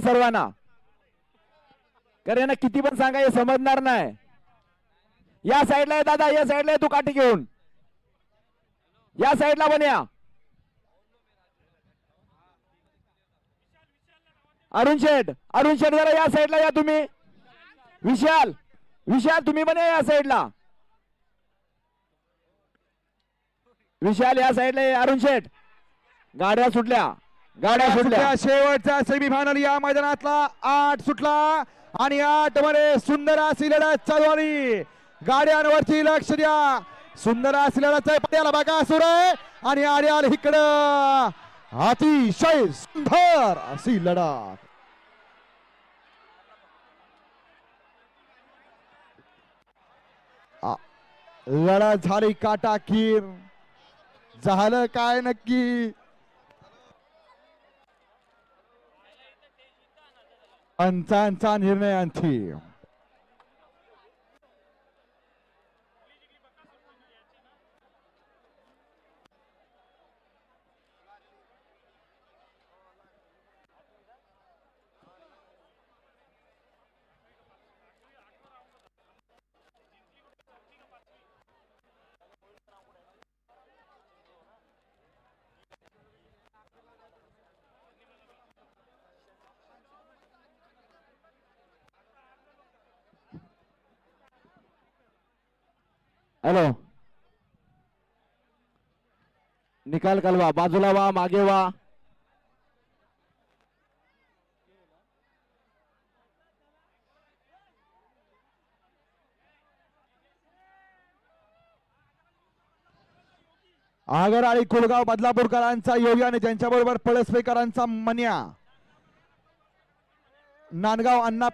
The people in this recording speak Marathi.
सर्वांना. कारण यांना किती पण सांगा हे समजणार नाही. या साईडला आहे दादा या साईडला आहे तू काठी घेऊन. या साईडला पण या. अरुण शेठ अरुण शेठ जरा या साईडला या तुम्ही. विशाल विशाल तुम्ही पण या या साईडला. विशाल या साईडला अरुण शेठ. गाड्या सुटल्या. गाड्या सुटल्या. शेवटचा सेमीफायनल या मैदानातला आठ सुटला आणि आठमध्ये सुंदर अशी लढत चालू आली. गाड्यांवरती लक्ष द्या. सुंदर अशी लढत पट्याला बघा सुर आणि आर्याल इकडं. अतिशय सुंदर अशी लढत. आ, लढत झाली काटाकीर. झालं काय नक्की? and Tan Tan Hirnanti. Hello. निकाल कलवा बाजूला वा मागे वा. आगर आणि कुळगाव बदलापूरकरांचा योगी आणि त्यांच्याबरोबर पळसपेकरांचा मन्या. नांदगाव अण्णा